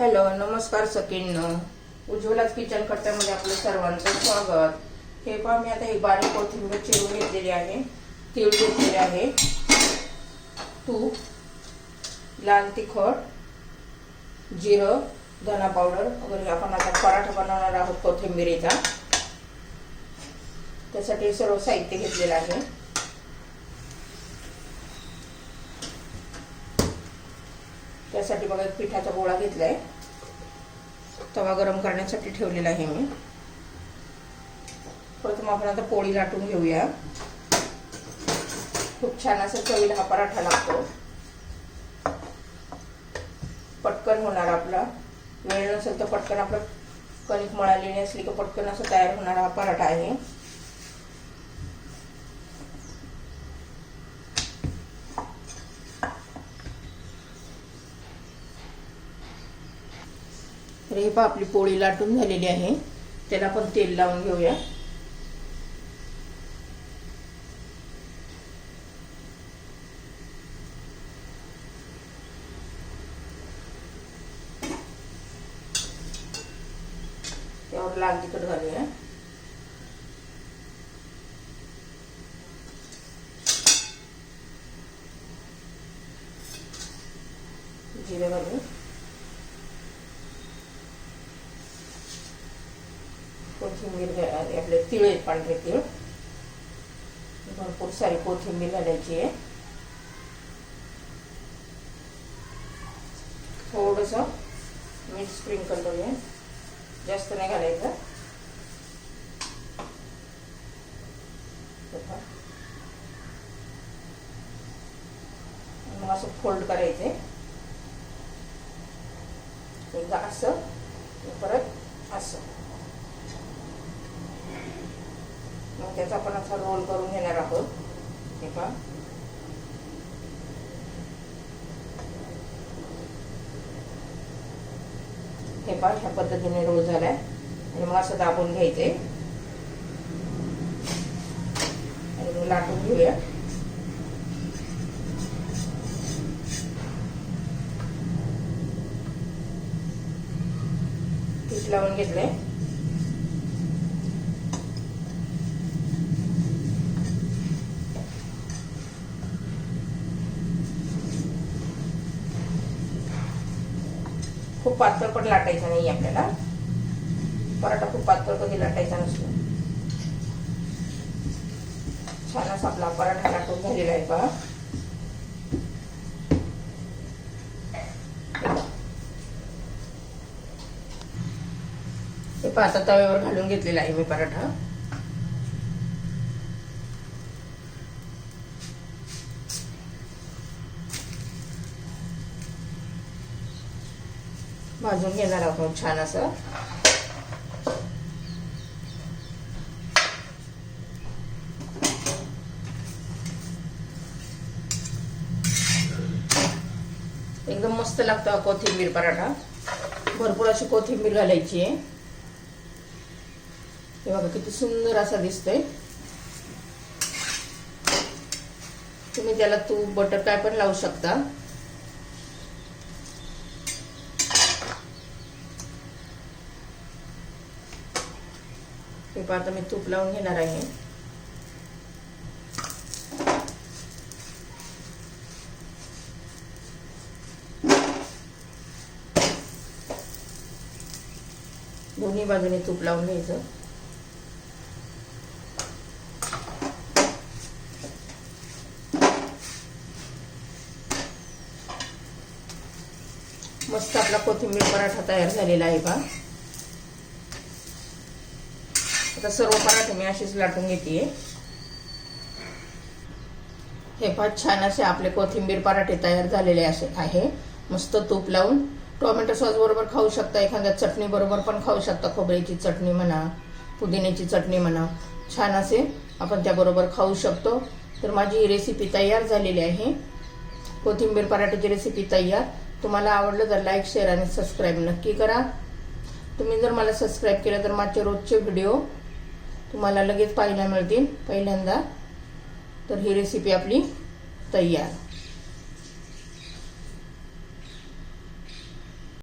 Hello नमस्कार सकीन उज्ज्वलाच kitchen कट्ट्यामध्ये आपलं सर्वांचं स्वागत. हे पहा मी आता ही बारीक कोथिंबीर चिरून घेतलेली आहे. तीळ घेतलेले आहे. तूप लाल तिखट जिरं धना पावडर वगैरे आपण आता पराठा बनवणार आहोत कोथिंबीरीचा. त्यासाठी सर्व साहित्य घेतलेलं आहे. त्यासाठी बघा एक पिठाचा गोळा घेतलाय. तवा गरम करण्यासाठी ठेवलेला आहे मी. प्रथम आपण आता पोळी लाटून घेऊया. खूप छान असं चवीला हा पराठा लागतो. पटकन होणार आपला. वेळ नसेल तर पटकन आपलं कणिक मळालेली असली की पटकन असं तयार होणारा हा पराठा आहे. हे पहा आपली पोळी लाटून झालेली आहे. त्याला आपण तेल लावून घेऊया. त्यावर लाल तिखट घालूया. जिरे घालू कोथिंबीर आपले तिळ आहेत पांढरे तिळ. भरपूर सारी कोथिंबीर घालायची आहे. थोडस मीठ स्प्रिंकल करूया. जास्त नाही घालायचं. मग असं फोल्ड करायचंय. एकदा असं परत असं. मग त्याचा आपण असा रोल करून घेणार आहोत. हे पहा. हे पहा ह्या पद्धतीने रोल झालाय. आणि मग असं दाबून घ्यायचंय. आणि मग लाटून घेऊया. पीठ लावून घेतलंय. खूप पातळ पण लाटायचा नाही आपल्याला. पराठा खूप पातळ कधी लाटायचा नसतो. छान असा आपला पराठा लाटून झालेला आहे पहा. हे पाच तव्यावर घालून घेतलेला आहे मी पराठा. भाजून घेणार आहोत छान असं. एकदम मस्त लागतो कोथिंबीर पराठा. भरपूर अशी कोथिंबीर घालायची आहे. हे बघा किती सुंदर असा दिसतोय. तुम्ही त्याला तूप बटर काय पण लावू शकता. हे आता मी तूप लावून घेणार आहे दोन्ही बाजूने तूप लावून घ्यायचं मस्त आपला कोथिंबीर पराठा तयार झालेला आहे बा आता सर्व पराठे मी अशीच लाटून घेते हे फार छान असे आपले कोथिंबीर पराठे तयार झालेले असे आहे. मस्त तूप लावून. टोमॅटो सॉस बरोबर खाऊ शकता एखाद्या चटणी बरोबर पण खाऊ शकता खोबऱ्याची चटणी म्हणा पुदिन्याची चटणी म्हणा. छान असे आपण त्याबरोबर खाऊ शकतो. तर माझी ही रेसिपी तयार झालेली आहे. कोथिंबीर पराठ्याची रेसिपी तयार. तुम्हाला आवडलं तर लाईक शेअर आणि सबस्क्राईब नक्की करा. तुम्ही जर मला सबस्क्राईब केलं तर माझे रोजचे व्हिडिओ तुम्हाला लगेच पाहायला मिळतील पहिल्यांदा. तर ही रेसिपी आपली तयार.